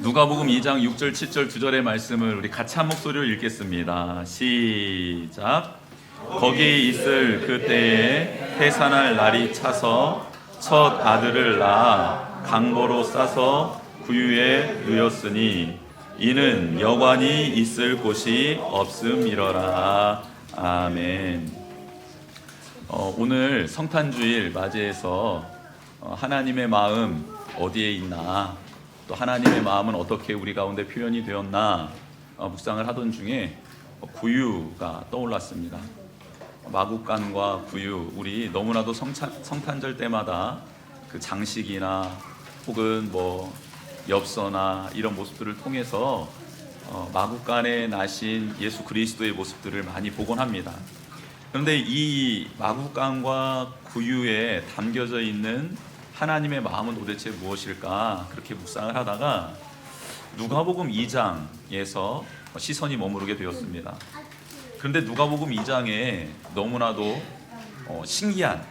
누가복음 2장 6절 7절 2절의 말씀을 우리 같이 한 목소리로 읽겠습니다. 시작. 거기 있을 그때에 해산할 날이 차서 첫 아들을 낳아 강보로 싸서 구유에 누였으니 이는 여관이 있을 곳이 없음이러라. 아멘. 어, 오늘 성탄주일 맞이해서 어, 하나님의 마음 어디에 있나 또 하나님의 마음은 어떻게 우리 가운데 표현이 되었나 어, 묵상을 하던 중에 어, 구유가 떠올랐습니다. 마국간과 구유 우리 너무나도 성찬, 성탄절 때마다 그 장식이나 혹은 뭐 엽서나 이런 모습들을 통해서 어, 마국간에 나신 예수 그리스도의 모습들을 많이 보곤 합니다. 그런데 이 마국간과 구유에 담겨져 있는 하나님의 마음은 도대체 무엇일까 그렇게 묵상을 하다가 누가복음 2장에서 시선이 머무르게 되었습니다. 그런데 누가복음 2장에 너무나도 어, 신기한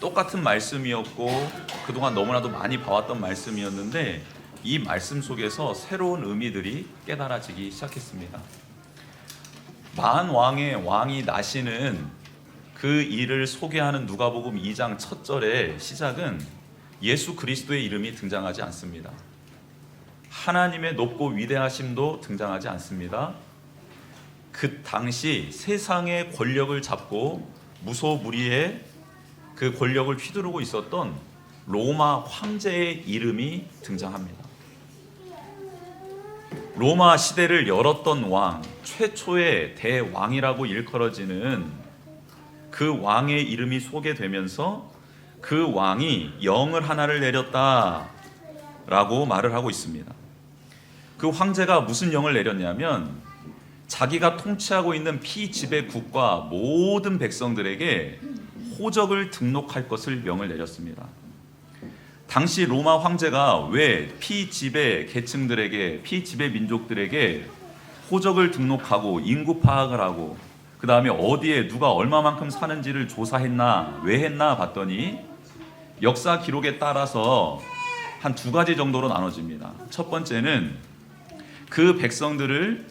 똑같은 말씀이었고 그동안 너무나도 많이 봐왔던 말씀이었는데 이 말씀 속에서 새로운 의미들이 깨달아지기 시작했습니다. 만 왕의 왕이 나시는 그 일을 소개하는 누가복음 2장 첫 절의 시작은 예수 그리스도의 이름이 등장하지 않습니다. 하나님의 높고 위대하심도 등장하지 않습니다. 그 당시 세상의 권력을 잡고 무소무리의 그 권력을 휘두르고 있었던 로마 황제의 이름이 등장합니다. 로마 시대를 열었던 왕, 최초의 대왕이라고 일컬어지는 그 왕의 이름이 소개되면서 그 왕이 영을 하나를 내렸다라고 말을 하고 있습니다. 그 황제가 무슨 영을 내렸냐면 자기가 통치하고 있는 피지배국과 모든 백성들에게 호적을 등록할 것을 명을 내렸습니다. 당시 로마 황제가 왜 피지배 계층들에게 피지배 민족들에게 호적을 등록하고 인구 파악을 하고 그 다음에 어디에 누가 얼마만큼 사는지를 조사했나 왜 했나 봤더니 역사 기록에 따라서 한 두 가지 정도로 나눠집니다. 첫 번째는 그 백성들을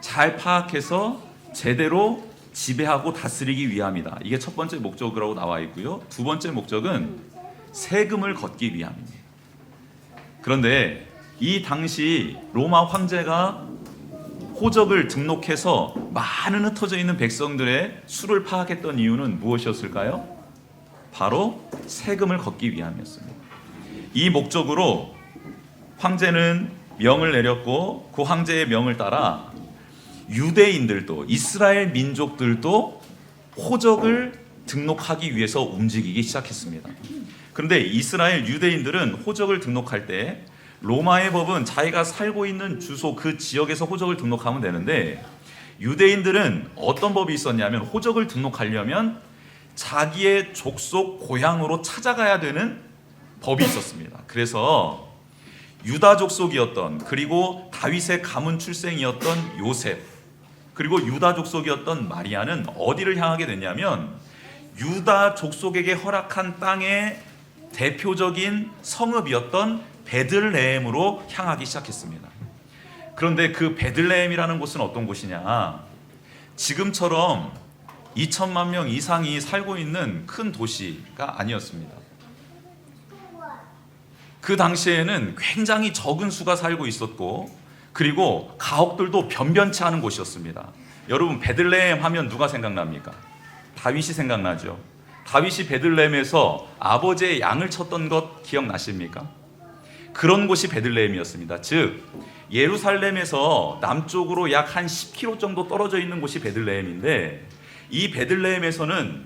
잘 파악해서 제대로 지배하고 다스리기 위함이다. 이게 첫 번째 목적이라고 나와 있고요. 두 번째 목적은 세금을 걷기 위함입니다. 그런데 이 당시 로마 황제가 호적을 등록해서 많은 흩어져 있는 백성들의 수를 파악했던 이유는 무엇이었을까요? 바로 세금을 걷기 위함이었습니다. 이 목적으로 황제는 명을 내렸고 그 황제의 명을 따라 유대인들도 이스라엘 민족들도 호적을 등록하기 위해서 움직이기 시작했습니다. 그런데 이스라엘 유대인들은 호적을 등록할 때 로마의 법은 자기가 살고 있는 주소 그 지역에서 호적을 등록하면 되는데 유대인들은 어떤 법이 있었냐면 호적을 등록하려면 자기의 족속 고향으로 찾아가야 되는 법이 있었습니다. 그래서 유다 족속이었던 그리고 다윗의 가문 출생이었던 요셉 그리고 유다 족속이었던 마리아는 어디를 향하게 됐냐면 유다 족속에게 허락한 땅의 대표적인 성읍이었던 베들레헴으로 향하기 시작했습니다. 그런데 그 베들레헴이라는 곳은 어떤 곳이냐? 지금처럼 2천만 명 이상이 살고 있는 큰 도시가 아니었습니다. 그 당시에는 굉장히 적은 수가 살고 있었고 그리고 가옥들도 변변치 않은 곳이었습니다. 여러분 베들레헴 하면 누가 생각납니까? 다윗이 생각나죠. 다윗이 베들레헴에서 아버지의 양을 쳤던 것 기억나십니까? 그런 곳이 베들레헴이었습니다. 즉 예루살렘에서 남쪽으로 약 한 10km 정도 떨어져 있는 곳이 베들레헴인데 이 베들레헴에서는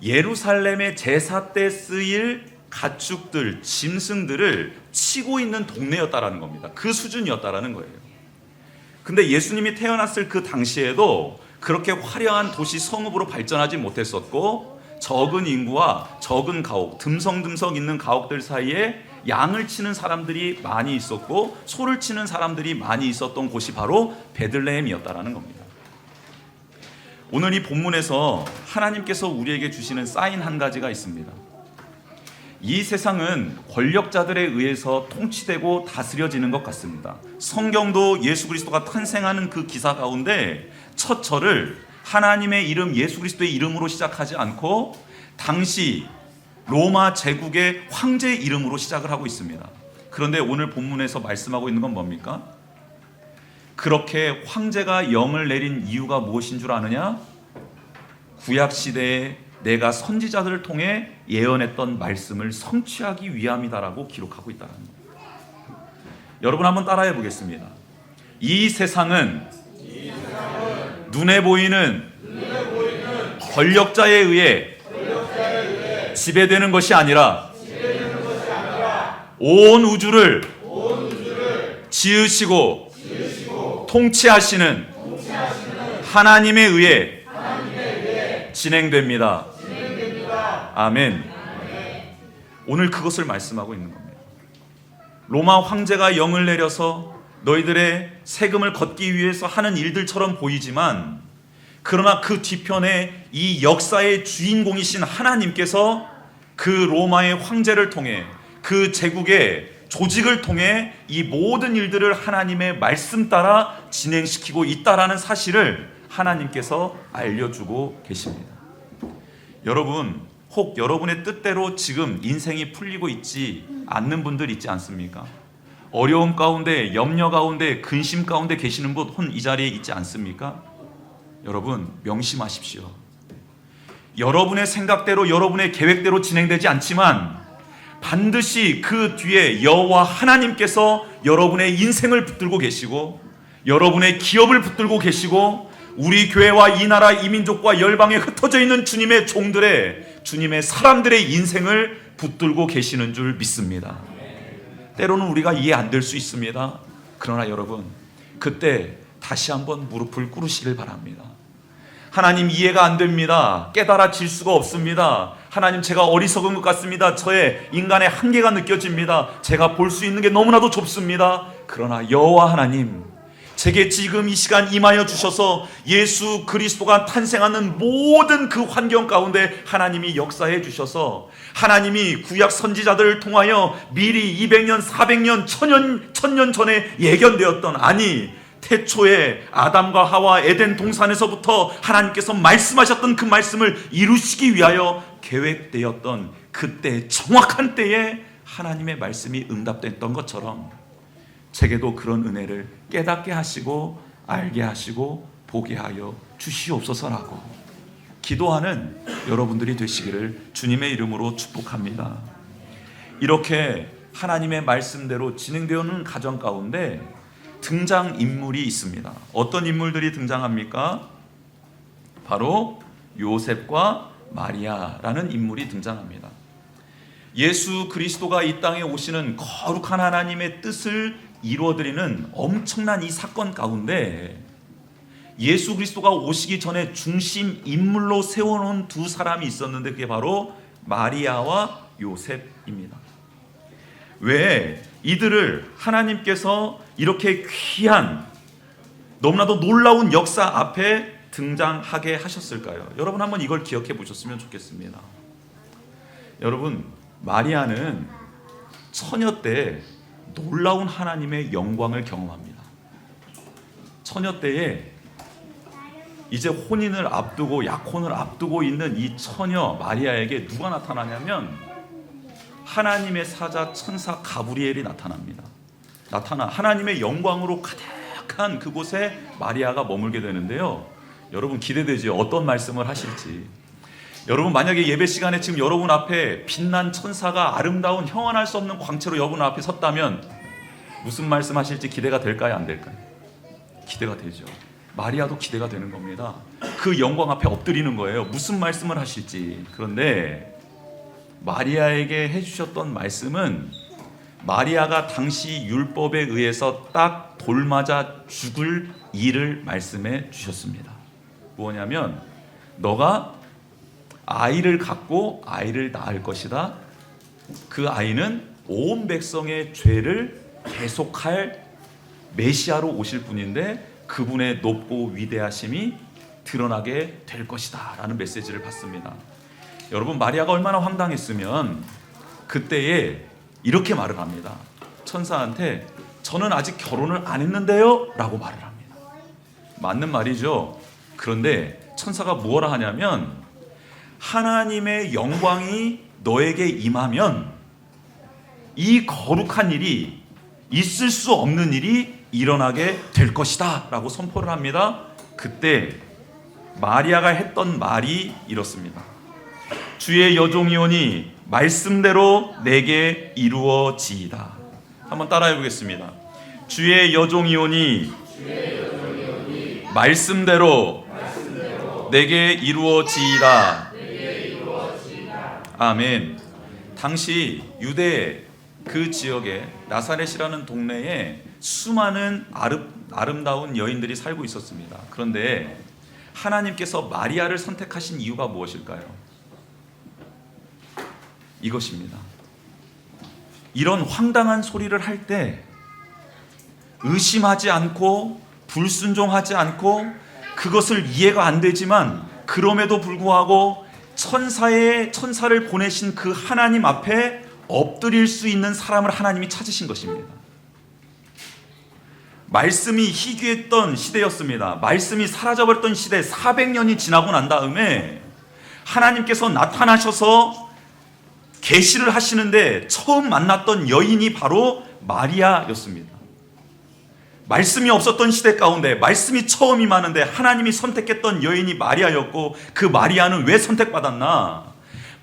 예루살렘의 제사 때 쓰일 가축들, 짐승들을 치고 있는 동네였다라는 겁니다. 그 수준이었다라는 거예요. 근데 예수님이 태어났을 그 당시에도 그렇게 화려한 도시 성읍으로 발전하지 못했었고 적은 인구와 적은 가옥, 듬성듬성 있는 가옥들 사이에 양을 치는 사람들이 많이 있었고 소를 치는 사람들이 많이 있었던 곳이 바로 베들레헴이었다라는 겁니다. 오늘 이 본문에서 하나님께서 우리에게 주시는 사인 한 가지가 있습니다. 이 세상은 권력자들에 의해서 통치되고 다스려지는 것 같습니다. 성경도 예수 그리스도가 탄생하는 그 기사 가운데 첫 절을 하나님의 이름 예수 그리스도의 이름으로 시작하지 않고 당시 로마 제국의 황제의 이름으로 시작을 하고 있습니다. 그런데 오늘 본문에서 말씀하고 있는 건 뭡니까? 그렇게 황제가 영을 내린 이유가 무엇인 줄 아느냐? 구약 시대에 내가 선지자들을 통해 예언했던 말씀을 성취하기 위함이다라고 기록하고 있다는 거예요. 여러분 한번 따라해 보겠습니다. 이 세상은 눈에 보이는 권력자에 의해 지배되는 것이 아니라 온 우주를 지으시고 통치하시는 하나님에 의해 진행됩니다. 아멘. 오늘 그것을 말씀하고 있는 겁니다. 로마 황제가 영을 내려서 너희들의 세금을 걷기 위해서 하는 일들처럼 보이지만 그러나 그 뒤편에 이 역사의 주인공이신 하나님께서 그 로마의 황제를 통해 그 제국의 조직을 통해 이 모든 일들을 하나님의 말씀 따라 진행시키고 있다라는 사실을 하나님께서 알려주고 계십니다. 여러분, 혹 여러분의 뜻대로 지금 인생이 풀리고 있지 않는 분들 있지 않습니까? 어려움 가운데, 염려 가운데, 근심 가운데 계시는 분이 자리에 있지 않습니까? 여러분, 명심하십시오. 여러분의 생각대로, 여러분의 계획대로 진행되지 않지만 반드시 그 뒤에 여호와 하나님께서 여러분의 인생을 붙들고 계시고 여러분의 기업을 붙들고 계시고 우리 교회와 이 나라 이 민족과 열방에 흩어져 있는 주님의 종들의 주님의 사람들의 인생을 붙들고 계시는 줄 믿습니다. 때로는 우리가 이해 안 될 수 있습니다. 그러나 여러분 그때 다시 한번 무릎을 꿇으시길 바랍니다. 하나님 이해가 안 됩니다. 깨달아질 수가 없습니다. 하나님 제가 어리석은 것 같습니다. 저의 인간의 한계가 느껴집니다. 제가 볼 수 있는 게 너무나도 좁습니다. 그러나 여호와 하나님 제게 지금 이 시간 임하여 주셔서 예수 그리스도가 탄생하는 모든 그 환경 가운데 하나님이 역사해 주셔서 하나님이 구약 선지자들을 통하여 미리 200년, 400년, 1000년, 1000년 전에 예견되었던 아니 태초에 아담과 하와 에덴 동산에서부터 하나님께서 말씀하셨던 그 말씀을 이루시기 위하여 계획되었던 그때 정확한 때에 하나님의 말씀이 응답됐던 것처럼 제게도 그런 은혜를 깨닫게 하시고 알게 하시고 보게 하여 주시옵소서라고 기도하는 여러분들이 되시기를 주님의 이름으로 축복합니다. 이렇게 하나님의 말씀대로 진행되어오는 가정 가운데 등장 인물이 있습니다. 어떤 인물들이 등장합니까? 바로 요셉과 마리아라는 인물이 등장합니다. 예수 그리스도가 이 땅에 오시는 거룩한 하나님의 뜻을 이루어드리는 엄청난 이 사건 가운데 예수 그리스도가 오시기 전에 중심 인물로 세워놓은 두 사람이 있었는데 그게 바로 마리아와 요셉입니다. 왜 이들을 하나님께서 이렇게 귀한 너무나도 놀라운 역사 앞에 등장하게 하셨을까요? 여러분 한번 이걸 기억해 보셨으면 좋겠습니다. 여러분 마리아는 처녀 때 놀라운 하나님의 영광을 경험합니다. 처녀 때에 이제 혼인을 앞두고 약혼을 앞두고 있는 이 처녀 마리아에게 누가 나타나냐면 하나님의 사자 천사 가브리엘이 나타납니다. 나타나 하나님의 영광으로 가득한 그곳에 마리아가 머물게 되는데요. 여러분 기대되죠? 어떤 말씀을 하실지. 여러분 만약에 예배 시간에 지금 여러분 앞에 빛난 천사가 아름다운 형언할 수 없는 광채로 여러분 앞에 섰다면 무슨 말씀 하실지 기대가 될까요? 안 될까요? 기대가 되죠. 마리아도 기대가 되는 겁니다. 그 영광 앞에 엎드리는 거예요. 무슨 말씀을 하실지. 그런데 마리아에게 해주셨던 말씀은 마리아가 당시 율법에 의해서 딱 돌맞아 죽을 일을 말씀해 주셨습니다. 뭐냐면 너가 아이를 갖고 아이를 낳을 것이다. 그 아이는 온 백성의 죄를 계속할 메시아로 오실 분인데 그분의 높고 위대하심이 드러나게 될 것이다 라는 메시지를 받습니다. 여러분 마리아가 얼마나 황당했으면 그때에 이렇게 말을 합니다. 천사한테 저는 아직 결혼을 안 했는데요 라고 말을 합니다. 맞는 말이죠. 그런데 천사가 무엇라 하냐면 하나님의 영광이 너에게 임하면 이 거룩한 일이 있을 수 없는 일이 일어나게 될 것이다 라고 선포를 합니다. 그때 마리아가 했던 말이 이렇습니다. 주의 여종이오니 말씀대로 내게 이루어지이다. 한번 따라해 보겠습니다. 주의 여종이오니 말씀대로 내게 이루어지이다. 아멘. 당시 유대 그 지역에 나사렛이라는 동네에 수많은 아름, 아름다운 여인들이 살고 있었습니다. 그런데 하나님께서 마리아를 선택하신 이유가 무엇일까요? 이것입니다. 이런 황당한 소리를 할 때 의심하지 않고 불순종하지 않고 그것을 이해가 안 되지만 그럼에도 불구하고 천사의 천사를 보내신 그 하나님 앞에 엎드릴 수 있는 사람을 하나님이 찾으신 것입니다. 말씀이 희귀했던 시대였습니다. 말씀이 사라져버렸던 시대 400년이 지나고 난 다음에 하나님께서 나타나셔서 계시를 하시는데 처음 만났던 여인이 바로 마리아였습니다. 말씀이 없었던 시대 가운데 말씀이 처음 임하는데 하나님이 선택했던 여인이 마리아였고 그 마리아는 왜 선택받았나?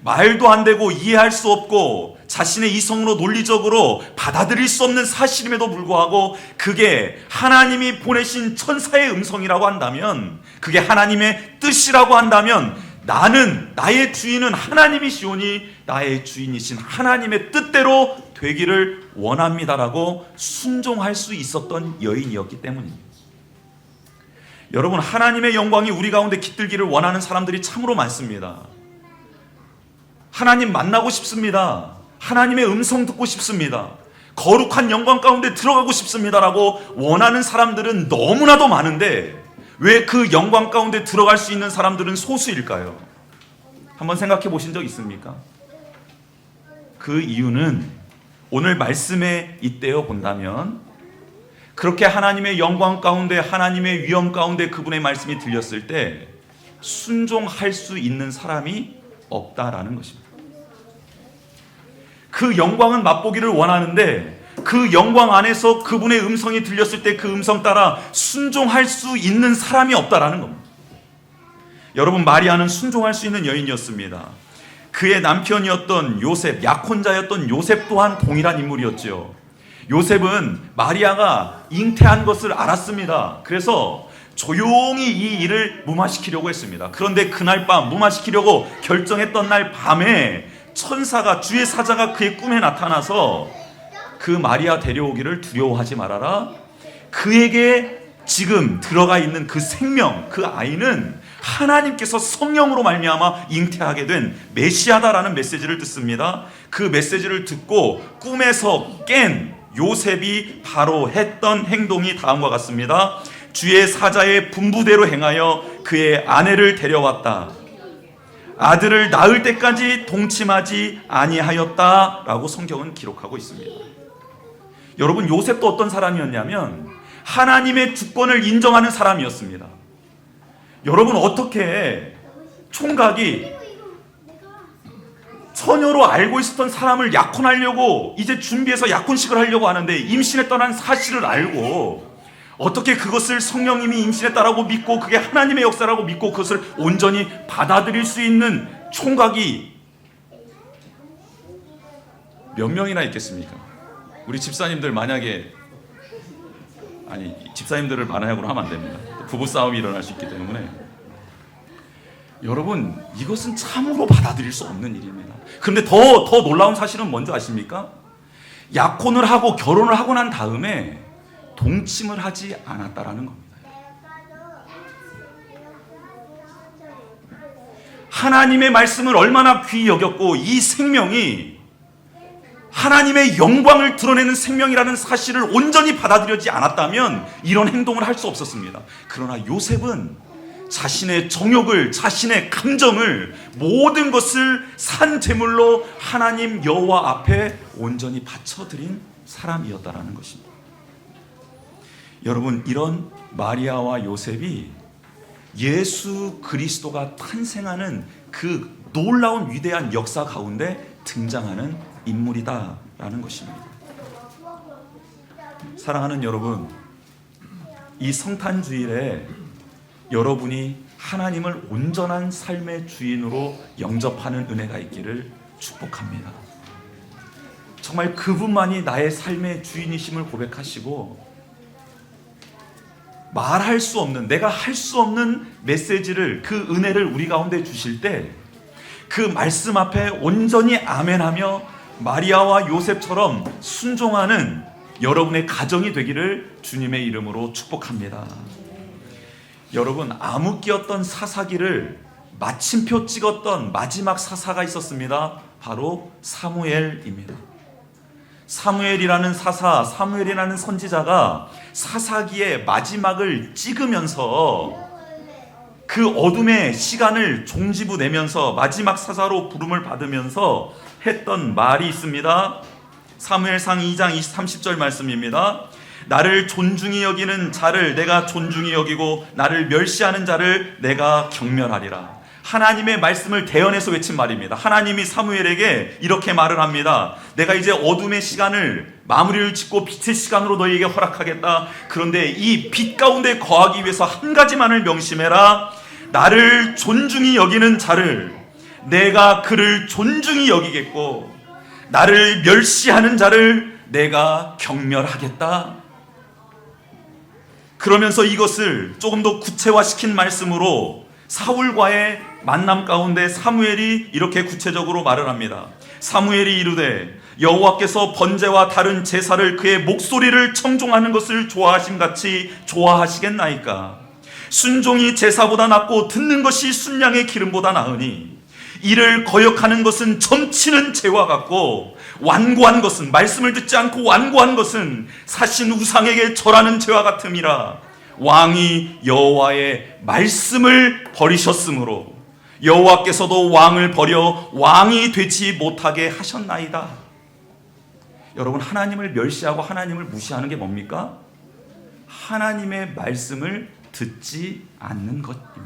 말도 안 되고 이해할 수 없고 자신의 이성으로 논리적으로 받아들일 수 없는 사실임에도 불구하고 그게 하나님이 보내신 천사의 음성이라고 한다면 그게 하나님의 뜻이라고 한다면 나는 나의 주인은 하나님이시오니 나의 주인이신 하나님의 뜻대로 되기를 원합니다라고 순종할 수 있었던 여인이었기 때문입니다. 여러분 하나님의 영광이 우리 가운데 깃들기를 원하는 사람들이 참으로 많습니다. 하나님 만나고 싶습니다. 하나님의 음성 듣고 싶습니다. 거룩한 영광 가운데 들어가고 싶습니다라고 원하는 사람들은 너무나도 많은데 왜 그 영광 가운데 들어갈 수 있는 사람들은 소수일까요? 한번 생각해 보신 적 있습니까? 그 이유는 오늘 말씀에 잇대어 본다면 그렇게 하나님의 영광 가운데 하나님의 위엄 가운데 그분의 말씀이 들렸을 때 순종할 수 있는 사람이 없다라는 것입니다. 그 영광은 맛보기를 원하는데 그 영광 안에서 그분의 음성이 들렸을 때 그 음성 따라 순종할 수 있는 사람이 없다라는 겁니다. 여러분 마리아는 순종할 수 있는 여인이었습니다. 그의 남편이었던 요셉, 약혼자였던 요셉 또한 동일한 인물이었죠. 요셉은 마리아가 잉태한 것을 알았습니다. 그래서 조용히 이 일을 무마시키려고 했습니다. 그런데 그날 밤 무마시키려고 결정했던 날 밤에 천사가 주의 사자가 그의 꿈에 나타나서 그 마리아 데려오기를 두려워하지 말아라. 그에게 지금 들어가 있는 그 생명, 그 아이는 하나님께서 성령으로 말미암아 잉태하게 된 메시아다라는 메시지를 듣습니다. 그 메시지를 듣고 꿈에서 깬 요셉이 바로 했던 행동이 다음과 같습니다. 주의 사자의 분부대로 행하여 그의 아내를 데려왔다. 아들을 낳을 때까지 동침하지 아니하였다라고 성경은 기록하고 있습니다. 여러분 요셉도 어떤 사람이었냐면 하나님의 주권을 인정하는 사람이었습니다. 여러분 어떻게 총각이 처녀로 알고 있었던 사람을 약혼하려고 이제 준비해서 약혼식을 하려고 하는데 임신했다는 사실을 알고 어떻게 그것을 성령님이 임신했다라고 믿고 그게 하나님의 역사라고 믿고 그것을 온전히 받아들일 수 있는 총각이 몇 명이나 있겠습니까? 우리 집사님들 만약에 아니 집사님들을 반항으로 하면 안 됩니다. 부부 싸움이 일어날 수 있기 때문에 여러분 이것은 참으로 받아들일 수 없는 일입니다. 그런데 더 더 놀라운 사실은 뭔지 아십니까? 약혼을 하고 결혼을 하고 난 다음에 동침을 하지 않았다라는 겁니다. 하나님의 말씀을 얼마나 귀히 여겼고 이 생명이 하나님의 영광을 드러내는 생명이라는 사실을 온전히 받아들여지 않았다면 이런 행동을 할 수 없었습니다. 그러나 요셉은 자신의 정욕을 자신의 감정을 모든 것을 산 제물로 하나님 여호와 앞에 온전히 바쳐드린 사람이었다라는 것입니다. 여러분 이런 마리아와 요셉이 예수 그리스도가 탄생하는 그 놀라운 위대한 역사 가운데 등장하는 인물이다라는 것입니다. 사랑하는 여러분, 이 성탄 주일에 여러분이 하나님을 온전한 삶의 주인으로 영접하는 은혜가 있기를 축복합니다. 정말 그분만이 나의 삶의 주인이심을 고백하시고 말할 수 없는 내가 할 수 없는 메시지를 그 은혜를 우리 가운데 주실 때 그 말씀 앞에 온전히 아멘하며 마리아와 요셉처럼 순종하는 여러분의 가정이 되기를 주님의 이름으로 축복합니다. 여러분 암흑기였던 사사기를 마침표 찍었던 마지막 사사가 있었습니다. 바로 사무엘입니다. 사무엘이라는 사사, 사무엘이라는 선지자가 사사기의 마지막을 찍으면서 그 어둠의 시간을 종지부 내면서 마지막 사사로 부름을 받으면서 했던 말이 있습니다. 사무엘상 2장 20, 30절 말씀입니다. 나를 존중히 여기는 자를 내가 존중히 여기고 나를 멸시하는 자를 내가 경멸하리라. 하나님의 말씀을 대언해서 외친 말입니다. 하나님이 사무엘에게 이렇게 말을 합니다. 내가 이제 어둠의 시간을 마무리를 짓고 빛의 시간으로 너희에게 허락하겠다. 그런데 이 빛 가운데 거하기 위해서 한 가지만을 명심해라. 나를 존중히 여기는 자를 내가 그를 존중히 여기겠고 나를 멸시하는 자를 내가 경멸하겠다. 그러면서 이것을 조금 더 구체화시킨 말씀으로 사울과의 만남 가운데 사무엘이 이렇게 구체적으로 말을 합니다. 사무엘이 이르되 여호와께서 번제와 다른 제사를 그의 목소리를 청종하는 것을 좋아하심 같이 좋아하시겠나이까 순종이 제사보다 낫고 듣는 것이 순양의 기름보다 나으니 이를 거역하는 것은 점치는 죄와 같고 완고한 것은 말씀을 듣지 않고 완고한 것은 사신 우상에게 절하는 죄와 같음이라 왕이 여호와의 말씀을 버리셨으므로 여호와께서도 왕을 버려 왕이 되지 못하게 하셨나이다. 여러분 하나님을 멸시하고 하나님을 무시하는 게 뭡니까? 하나님의 말씀을 듣지 않는 것입니다.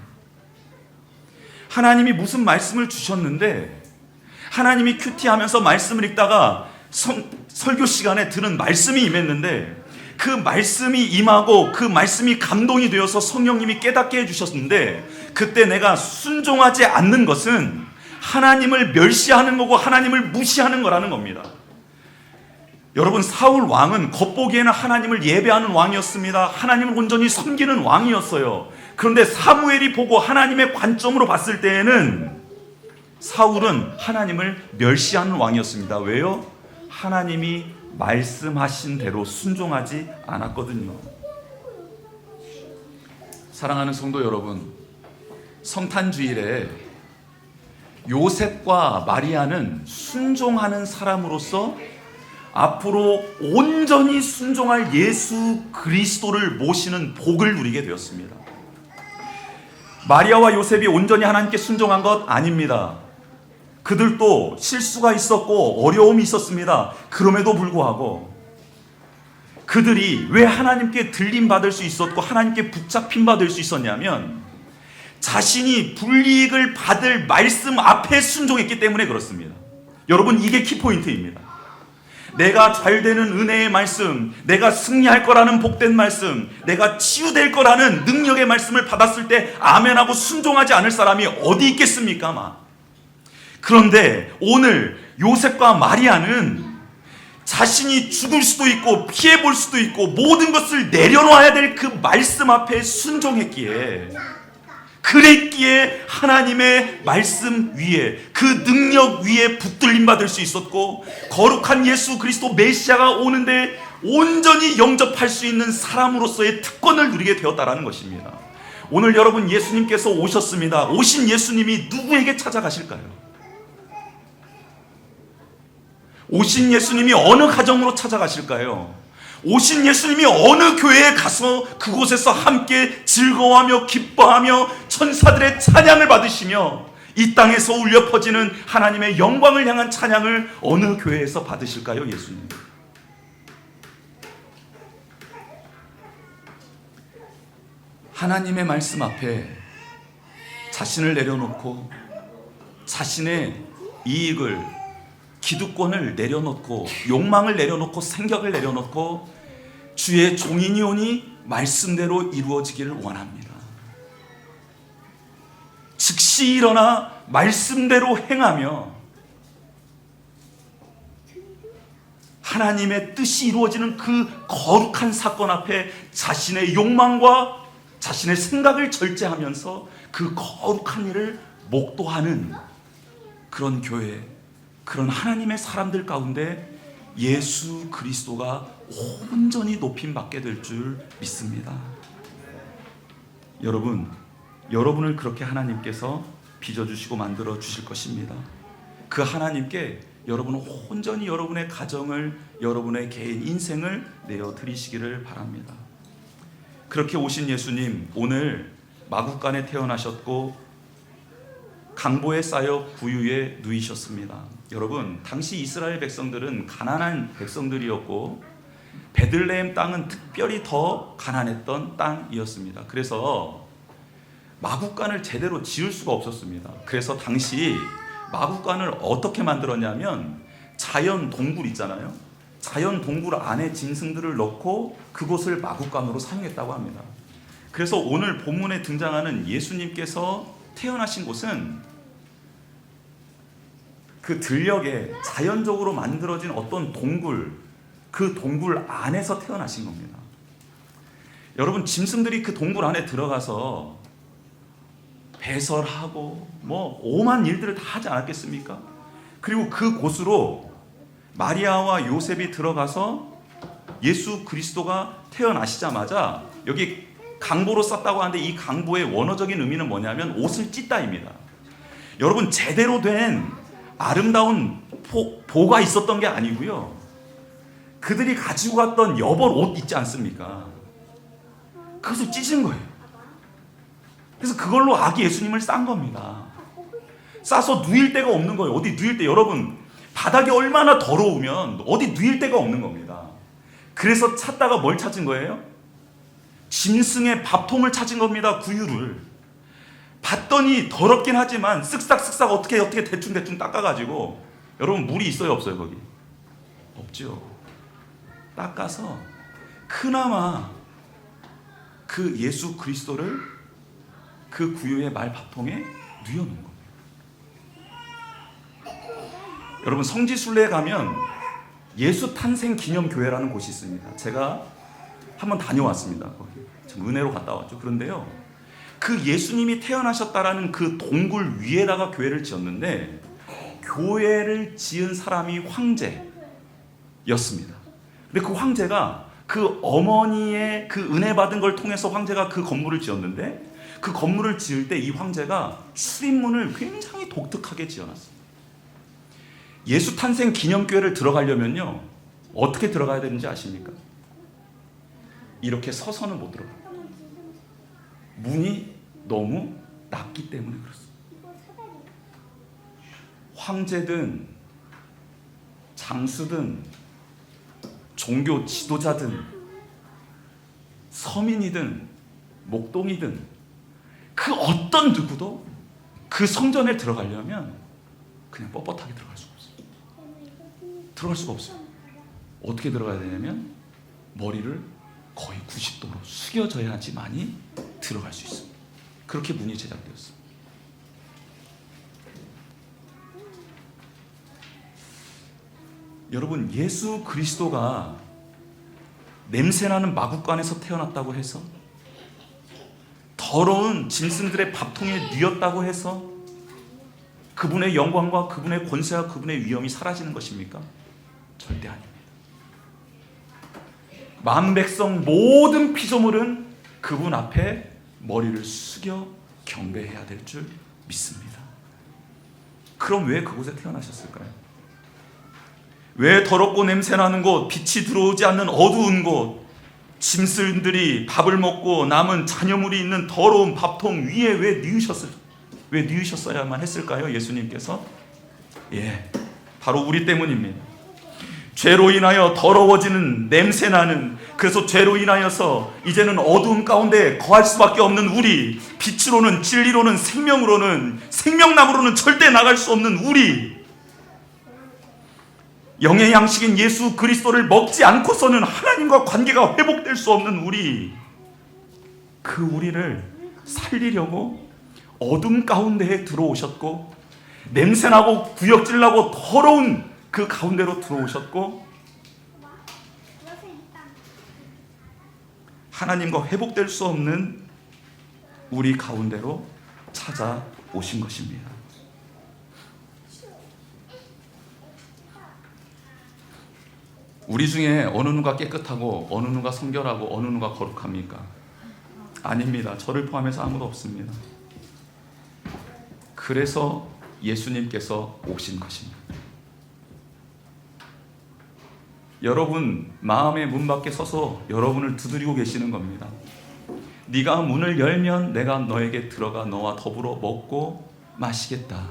하나님이 무슨 말씀을 주셨는데 하나님이 큐티하면서 말씀을 읽다가 성, 설교 시간에 들은 말씀이 임했는데 그 말씀이 임하고 그 말씀이 감동이 되어서 성령님이 깨닫게 해주셨는데 그때 내가 순종하지 않는 것은 하나님을 멸시하는 거고 하나님을 무시하는 거라는 겁니다. 여러분 사울 왕은 겉보기에는 하나님을 예배하는 왕이었습니다. 하나님을 온전히 섬기는 왕이었어요. 그런데 사무엘이 보고 하나님의 관점으로 봤을 때에는 사울은 하나님을 멸시하는 왕이었습니다. 왜요? 하나님이 말씀하신 대로 순종하지 않았거든요. 사랑하는 성도 여러분, 성탄 주일에 요셉과 마리아는 순종하는 사람으로서 앞으로 온전히 순종할 예수 그리스도를 모시는 복을 누리게 되었습니다. 마리아와 요셉이 온전히 하나님께 순종한 것 아닙니다. 그들도 실수가 있었고 어려움이 있었습니다. 그럼에도 불구하고 그들이 왜 하나님께 들림 받을 수 있었고 하나님께 붙잡힘 받을 수 있었냐면 자신이 불이익을 받을 말씀 앞에 순종했기 때문에 그렇습니다. 여러분 이게 키포인트입니다. 내가 잘 되는 은혜의 말씀, 내가 승리할 거라는 복된 말씀, 내가 치유될 거라는 능력의 말씀을 받았을 때 아멘하고 순종하지 않을 사람이 어디 있겠습니까? 막. 그런데 오늘 요셉과 마리아는 자신이 죽을 수도 있고 피해 볼 수도 있고 모든 것을 내려놔야 될 그 말씀 앞에 순종했기에 그랬기에 하나님의 말씀 위에 그 능력 위에 붙들림 받을 수 있었고 거룩한 예수 그리스도 메시아가 오는데 온전히 영접할 수 있는 사람으로서의 특권을 누리게 되었다라는 것입니다. 오늘 여러분 예수님께서 오셨습니다. 오신 예수님이 누구에게 찾아가실까요? 오신 예수님이 어느 가정으로 찾아가실까요? 오신 예수님이 어느 교회에 가서 그곳에서 함께 즐거워하며 기뻐하며 천사들의 찬양을 받으시며 이 땅에서 울려 퍼지는 하나님의 영광을 향한 찬양을 어느 교회에서 받으실까요, 예수님? 하나님의 말씀 앞에 자신을 내려놓고 자신의 이익을 기득권을 내려놓고 욕망을 내려놓고 생각을 내려놓고 주의 종인이 오니 말씀대로 이루어지기를 원합니다. 즉시 일어나 말씀대로 행하며 하나님의 뜻이 이루어지는 그 거룩한 사건 앞에 자신의 욕망과 자신의 생각을 절제하면서 그 거룩한 일을 목도하는 그런 교회, 그런 하나님의 사람들 가운데 예수 그리스도가 온전히 높임 받게 될 줄 믿습니다. 여러분, 여러분을 그렇게 하나님께서 빚어주시고 만들어 주실 것입니다. 그 하나님께 여러분은 온전히 여러분의 가정을, 여러분의 개인 인생을 내어 드리시기를 바랍니다. 그렇게 오신 예수님, 오늘 마국간에 태어나셨고 강보에 쌓여 구유에 누이셨습니다. 여러분, 당시 이스라엘 백성들은 가난한 백성들이었고 베들레헴 땅은 특별히 더 가난했던 땅이었습니다. 그래서 마국간을 제대로 지을 수가 없었습니다. 그래서 당시 마국간을 어떻게 만들었냐면 자연 동굴 있잖아요. 자연 동굴 안에 짐승들을 넣고 그곳을 마국간으로 사용했다고 합니다. 그래서 오늘 본문에 등장하는 예수님께서 태어나신 곳은 그 들녘에 자연적으로 만들어진 어떤 동굴, 그 동굴 안에서 태어나신 겁니다. 여러분, 짐승들이 그 동굴 안에 들어가서 배설하고 뭐 오만 일들을 다 하지 않았겠습니까? 그리고 그 곳으로 마리아와 요셉이 들어가서 예수 그리스도가 태어나시자마자 여기 강보로 썼다고 하는데 이 강보의 원어적인 의미는 뭐냐면 옷을 찢다입니다. 여러분 제대로 된 아름다운 포, 보가 있었던 게 아니고요. 그들이 가지고 갔던 여벌 옷 있지 않습니까? 그것을 찢은 거예요. 그래서 그걸로 아기 예수님을 싼 겁니다. 싸서 누일 데가 없는 거예요. 어디 누일 때 여러분 바닥이 얼마나 더러우면 어디 누일 데가 없는 겁니다. 그래서 찾다가 뭘 찾은 거예요? 짐승의 밥통을 찾은 겁니다. 구유를. 봤더니 더럽긴 하지만 쓱싹쓱싹 어떻게 어떻게 대충 대충 닦아가지고 여러분 물이 있어요 없어요 거기? 없죠. 닦아서 그나마 그 예수 그리스도를 그 구유의 말 밥통에 뉘어놓은 겁니다. 여러분 성지순례에 가면 예수 탄생 기념 교회라는 곳이 있습니다. 제가 한번 다녀왔습니다. 거기 참 은혜로 갔다 왔죠. 그런데요, 그 예수님이 태어나셨다라는 그 동굴 위에다가 교회를 지었는데 교회를 지은 사람이 황제였습니다. 근데 그 황제가 그 어머니의 그 은혜 받은 걸 통해서 황제가 그 건물을 지었는데 그 건물을 지을 때 이 황제가 출입문을 굉장히 독특하게 지어놨어요. 예수 탄생 기념교회를 들어가려면요 어떻게 들어가야 되는지 아십니까? 이렇게 서서는 못 들어가. 문이 너무 낮기 때문에 그렇습니다. 황제든 장수든 종교 지도자든 서민이든 목동이든 그 어떤 누구도 그 성전에 들어가려면 그냥 뻣뻣하게 들어갈 수가 없어요. 들어갈 수가 없어요. 어떻게 들어가야 되냐면 머리를 거의 90도로 숙여져야지만이 들어갈 수 있습니다. 그렇게 문이 제작되었습니다. 여러분 예수 그리스도가 냄새나는 마국간에서 태어났다고 해서 더러운 짐승들의 밥통에 뉘었다고 해서 그분의 영광과 그분의 권세와 그분의 위엄이 사라지는 것입니까? 절대 아닙니다. 만 백성 모든 피조물은 그분 앞에 머리를 숙여 경배해야 될 줄 믿습니다. 그럼 왜 그곳에 태어나셨을까요? 왜 더럽고 냄새나는 곳, 빛이 들어오지 않는 어두운 곳, 짐승들이 밥을 먹고 남은 잔여물이 있는 더러운 밥통 위에 왜 뉘우셨을, 왜 뉘우셨어야만 했을까요? 예수님께서? 예, 바로 우리 때문입니다. 죄로 인하여 더러워지는 냄새나는 그래서 죄로 인하여서 이제는 어두움 가운데 거할 수밖에 없는 우리 빛으로는 진리로는 생명으로는 생명나무로는 절대 나갈 수 없는 우리. 영의 양식인 예수 그리스도를 먹지 않고서는 하나님과 관계가 회복될 수 없는 우리. 그 우리를 살리려고 어둠 가운데에 들어오셨고 냄새나고 구역질나고 더러운 그 가운데로 들어오셨고 하나님과 회복될 수 없는 우리 가운데로 찾아오신 것입니다. 우리 중에 어느 누가 깨끗하고 어느 누가 성결하고 어느 누가 거룩합니까? 아닙니다. 저를 포함해서 아무도 없습니다. 그래서 예수님께서 오신 것입니다. 여러분 마음의 문 밖에 서서 여러분을 두드리고 계시는 겁니다. 네가 문을 열면 내가 너에게 들어가 너와 더불어 먹고 마시겠다.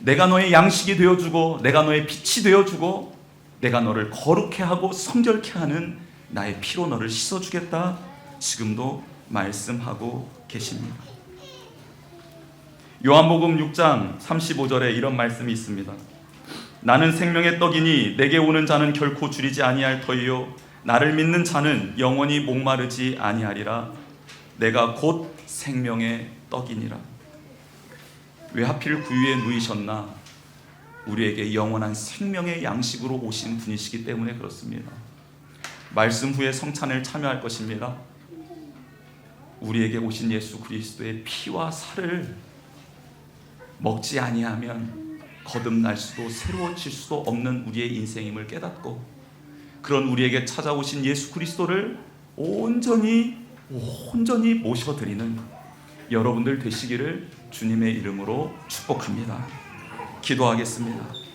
내가 너의 양식이 되어주고 내가 너의 빛이 되어주고 내가 너를 거룩해 하고 성결케 하는 나의 피로 너를 씻어주겠다. 지금도 말씀하고 계십니다. 요한복음 6장 35절에 이런 말씀이 있습니다. 나는 생명의 떡이니 내게 오는 자는 결코 줄이지 아니할 터이요. 나를 믿는 자는 영원히 목마르지 아니하리라. 내가 곧 생명의 떡이니라. 왜 하필 구유에 누이셨나? 우리에게 영원한 생명의 양식으로 오신 분이시기 때문에 그렇습니다. 말씀 후에 성찬을 참여할 것입니다. 우리에게 오신 예수 그리스도의 피와 살을 먹지 아니하면 거듭날 수도 새로워질 수도 없는 우리의 인생임을 깨닫고 그런 우리에게 찾아오신 예수 그리스도를 온전히 온전히 모셔드리는 여러분들 되시기를 주님의 이름으로 축복합니다. 기도하겠습니다.